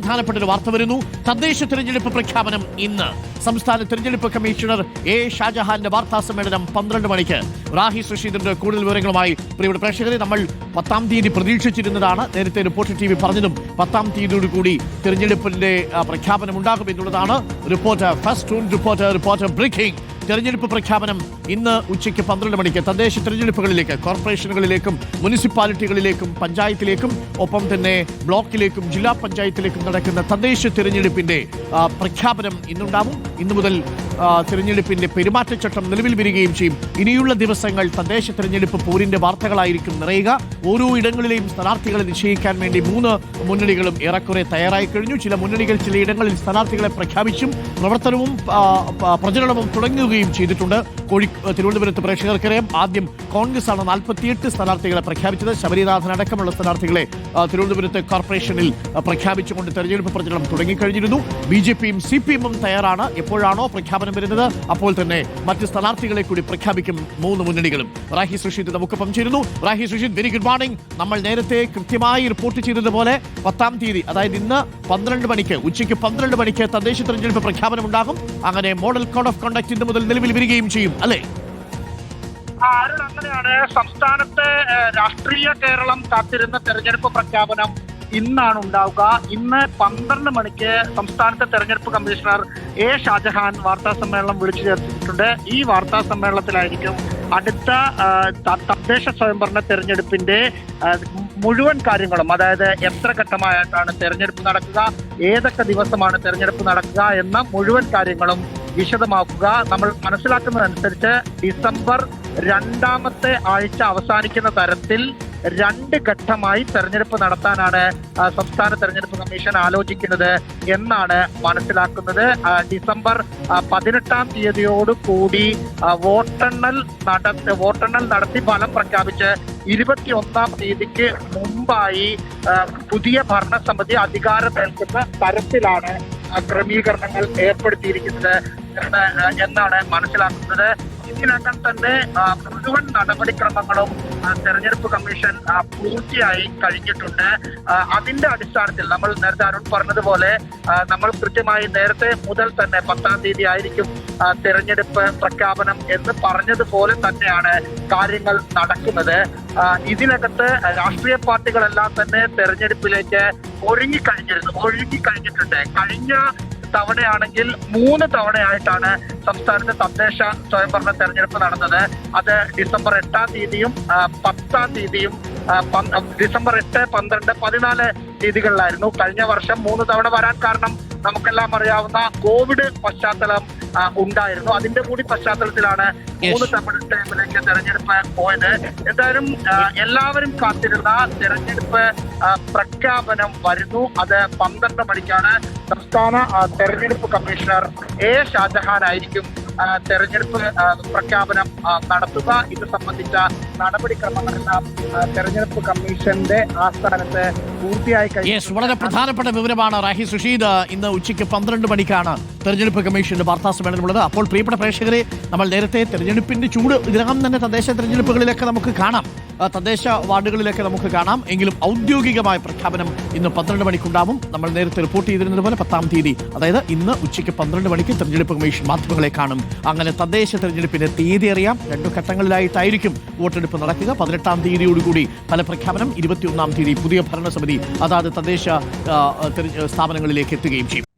പ്രധാനപ്പെട്ട ഒരു വാർത്ത വരുന്നു. തദ്ദേശ തെരഞ്ഞെടുപ്പ് പ്രഖ്യാപനം ഇന്ന്. സംസ്ഥാന തെരഞ്ഞെടുപ്പ് കമ്മീഷണർ എ ഷാജഹാന്റെ വാർത്താ സമ്മേളനം പന്ത്രണ്ട് മണിക്ക്. റാഹി സുഷീദിന്റെ കൂടുതൽ വിവരങ്ങളുമായി പ്രിയപ്പെട്ട പ്രേക്ഷകരെ നമ്മൾ പത്താം തീയതി പ്രതീക്ഷിച്ചിരുന്നതാണ്. നേരത്തെ റിപ്പോർട്ട് ടി വി പറഞ്ഞതും പത്താം തീയതിയോട് കൂടി തെരഞ്ഞെടുപ്പിന്റെ പ്രഖ്യാപനം ഉണ്ടാകും എന്നുള്ളതാണ്. Reporter first reporter reporter breaking. തെരഞ്ഞെടുപ്പ് പ്രഖ്യാപനം ഇന്ന് ഉച്ചയ്ക്ക് പന്ത്രണ്ട് മണിക്ക് തദ്ദേശ തെരഞ്ഞെടുപ്പുകളിലേക്ക് കോർപ്പറേഷനുകളിലേക്കും മുനിസിപ്പാലിറ്റികളിലേക്കും പഞ്ചായത്തിലേക്കും ഒപ്പം തന്നെ ബ്ലോക്കിലേക്കും ജില്ലാ പഞ്ചായത്തിലേക്കും നടക്കുന്ന തദ്ദേശ തെരഞ്ഞെടുപ്പിന്റെ പ്രഖ്യാപനം ഇന്നുണ്ടാവും. ഇന്നു മുതൽ തിരഞ്ഞെടുപ്പിന്റെ പെരുമാറ്റച്ചട്ടം നിലവിൽ വരികയും ചെയ്യും. ഇനിയുള്ള ദിവസങ്ങൾ തദ്ദേശ തിരഞ്ഞെടുപ്പ് പോരിന്റെ വാർത്തകളായിരിക്കും നിറയുക. ഓരോ ഇടങ്ങളിലെയും സ്ഥാനാർത്ഥികളെ നിശ്ചയിക്കാൻ വേണ്ടി മൂന്ന് മുന്നണികളും ഏറെക്കുറെ തയ്യാറായി കഴിഞ്ഞു. ചില മുന്നണികൾ ചിലയിടങ്ങളിൽ സ്ഥാനാർത്ഥികളെ പ്രഖ്യാപിച്ചും പ്രവർത്തനവും പ്രചരണവും തുടങ്ങുകയും ചെയ്തിട്ടുണ്ട്. കോഴി തിരുവനന്തപുരത്ത് പ്രേക്ഷകർക്കറിയാം ആദ്യം കോൺഗ്രസ് ആണ് നാൽപ്പത്തിയെട്ട് സ്ഥാനാർത്ഥികളെ പ്രഖ്യാപിച്ചത്. ശബരിനാഥൻ അടക്കമുള്ള സ്ഥാനാർത്ഥികളെ തിരുവനന്തപുരത്ത് കോർപ്പറേഷനിൽ പ്രഖ്യാപിച്ചുകൊണ്ട് തെരഞ്ഞെടുപ്പ് പ്രചരണം തുടങ്ങിക്കഴിഞ്ഞിരുന്നു. ബി ജെ പിയും സി പി എമ്മും തയ്യാറാണ്. എപ്പോഴാണോ പ്രഖ്യാപനം വരുന്നത്? അപ്പോൾ തന്നെ മറ്റ് സ്ഥാനാർത്ഥികളെ കൂടി പ്രഖ്യാപിക്കും മൂന്ന് മുന്നണികളും. റാഹി സുഷീദ് നമുക്കൊപ്പം ചേരുന്നു. Rahi Susheed very good morning നമ്മൾ നേരത്തെ കൃത്യമായി റിപ്പോർട്ട് ചെയ്തതുപോലെ പത്താം തീയതി അതായത് ഇന്ന് പന്ത്രണ്ട് മണിക്ക് ഉച്ചയ്ക്ക് പന്ത്രണ്ട് മണിക്ക് തദ്ദേശ തെരഞ്ഞെടുപ്പ് പ്രഖ്യാപനം ഉണ്ടാകും. അങ്ങനെ മോഡൽ കോഡ് ഓഫ് കണ്ടക്ട് ഇന്ന് മുതൽ നിലവിൽ വരികയും ചെയ്യും അല്ലേ? അരുൺ അങ്ങനെയാണ് സംസ്ഥാനത്തെ രാഷ്ട്രീയ കേരളം കാത്തിരുന്ന തെരഞ്ഞെടുപ്പ് പ്രഖ്യാപനം ഇന്നാണ് ഉണ്ടാവുക. ഇന്ന് പന്ത്രണ്ട് മണിക്ക് സംസ്ഥാനത്തെ തെരഞ്ഞെടുപ്പ് കമ്മീഷണർ എ ഷാജഹാൻ വാർത്താ സമ്മേളനം വിളിച്ചു ചേർത്തിട്ടുണ്ട്. ഈ വാർത്താ സമ്മേളനത്തിലായിരിക്കും അടുത്ത തദ്ദേശ സ്വയംഭരണ തെരഞ്ഞെടുപ്പിന്റെ മുഴുവൻ കാര്യങ്ങളും അതായത് എത്ര ഘട്ടമായിട്ടാണ് തെരഞ്ഞെടുപ്പ് നടക്കുക ഏതൊക്കെ ദിവസമാണ് തെരഞ്ഞെടുപ്പ് നടക്കുക എന്ന മുഴുവൻ കാര്യങ്ങളും വിശദമാക്കുക. നമ്മൾ മനസ്സിലാക്കുന്നതനുസരിച്ച് ഡിസംബർ രണ്ടാമത്തെ ആഴ്ച അവസാനിക്കുന്ന തരത്തിൽ രണ്ട് ഘട്ടമായി തെരഞ്ഞെടുപ്പ് നടത്താനാണ് സംസ്ഥാന തെരഞ്ഞെടുപ്പ് കമ്മീഷൻ ആലോചിക്കുന്നത് എന്നാണ് മനസ്സിലാക്കുന്നത്. ഡിസംബർ പതിനെട്ടാം തീയതിയോട് കൂടി ആ, വോട്ടെണ്ണൽ നട വോട്ടെണ്ണൽ നടത്തി ഫലം പ്രഖ്യാപിച്ച് ഇരുപത്തിയൊന്നാം തീയതിക്ക് മുമ്പായി പുതിയ ഭരണസമിതി അധികാരമേൽക്കുന്ന തരത്തിലാണ് ക്രമീകരണങ്ങൾ ഏർപ്പെടുത്തിയിരിക്കുന്നത് എന്ന് എന്നാണ് മനസ്സിലാക്കുന്നത്. ഇതിനകം തന്നെ മുഴുവൻ നടപടിക്രമങ്ങളും തെരഞ്ഞെടുപ്പ് കമ്മീഷൻ പൂർത്തിയായി കഴിഞ്ഞിട്ടുണ്ട്. അതിന്റെ അടിസ്ഥാനത്തിൽ നമ്മൾ നേരത്തെ അരുൺ പറഞ്ഞതുപോലെ നമ്മൾ കൃത്യമായി നേരത്തെ മുതൽ തന്നെ പത്താം തീയതി ആയിരിക്കും തെരഞ്ഞെടുപ്പ് പ്രഖ്യാപനം എന്ന് പറഞ്ഞതുപോലെ തന്നെയാണ് കാര്യങ്ങൾ നടക്കുന്നത്. ഇതിനകത്ത് രാഷ്ട്രീയ പാർട്ടികളെല്ലാം തന്നെ തെരഞ്ഞെടുപ്പിലേക്ക് ഒരുങ്ങിക്കഴിഞ്ഞിരുന്നു ഒരുങ്ങിക്കഴിഞ്ഞിട്ടുണ്ട്. കഴിഞ്ഞ തവണയാണെങ്കിൽ മൂന്ന് തവണയായിട്ടാണ് സംസ്ഥാനത്തെ തദ്ദേശ സ്വയംഭരണ തെരഞ്ഞെടുപ്പ് നടന്നത്. അത് ഡിസംബർ എട്ടാം തീയതിയും പത്താം തീയതിയും ഡിസംബർ എട്ട് പന്ത്രണ്ട് പതിനാല് തീയതികളിലായിരുന്നു കഴിഞ്ഞ വർഷം മൂന്ന് തവണ വരാൻ കാരണം നമുക്കെല്ലാം അറിയാവുന്ന കോവിഡ് പശ്ചാത്തലം ഉണ്ടായിരുന്നു. അതിന്റെ കൂടി പശ്ചാത്തലത്തിലാണ് മൂന്ന് തവണ ടൈമിലേക്ക് തെരഞ്ഞെടുപ്പ് പോയത്. എന്തായാലും എല്ലാവരും കാത്തിരുന്ന തെരഞ്ഞെടുപ്പ് പ്രഖ്യാപനം വരുന്നു. അത് പന്ത്രണ്ട് മണിക്കാണ് സംസ്ഥാന തെരഞ്ഞെടുപ്പ് കമ്മീഷണർ എ. ഷാജഹാൻ ആയിരിക്കും തെരഞ്ഞെടുപ്പ് പ്രഖ്യാപനം നടത്തുക. ഇത് സംബന്ധിച്ച നടപടിക്രമങ്ങളെല്ലാം തെരഞ്ഞെടുപ്പ് കമ്മീഷന്റെ ആസ്ഥാനത്ത് പൂർത്തിയായി യെസ് വളരെ പ്രധാനപ്പെട്ട വിവരമാണ് റാഹി സുഷീദ്. ഇന്ന് ഉച്ചയ്ക്ക് പന്ത്രണ്ട് മണിക്കാണ് തെരഞ്ഞെടുപ്പ് കമ്മീഷന്റെ വാർത്താ സമ്മേളനമുള്ളത്. അപ്പോൾ പ്രിയപ്പെട്ട പ്രേക്ഷകരെ നമ്മൾ നേരത്തെ തെരഞ്ഞെടുപ്പിന്റെ ചൂട് ഇതിനകം തന്നെ തദ്ദേശ തെരഞ്ഞെടുപ്പുകളിലൊക്കെ നമുക്ക് കാണാം. തദ്ദേശ വാർഡുകളിലൊക്കെ നമുക്ക് കാണാം. എങ്കിലും ഔദ്യോഗികമായ പ്രഖ്യാപനം ഇന്ന് പന്ത്രണ്ട് മണിക്കുണ്ടാവും. നമ്മൾ നേരത്തെ റിപ്പോർട്ട് ചെയ്തിരുന്നത് പോലെ പത്താം തീയതി അതായത് ഇന്ന് ഉച്ചയ്ക്ക് പന്ത്രണ്ട് മണിക്ക് തെരഞ്ഞെടുപ്പ് കമ്മീഷൻ മാധ്യമങ്ങളെ കാണും. അങ്ങനെ തദ്ദേശ തെരഞ്ഞെടുപ്പിന്റെ തീയതി അറിയാം. രണ്ടു ഘട്ടങ്ങളിലായിട്ടായിരിക്കും വോട്ടെടുപ്പ് നടക്കുക. പതിനെട്ടാം തീയതിയോടുകൂടി ഫലപ്രഖ്യാപനം ഇരുപത്തിയൊന്നാം തീയതി പുതിയ ഭരണസമിതി അതാത് തദ്ദേശ സ്ഥാപനങ്ങളിലേക്ക് എത്തുകയും ചെയ്യും.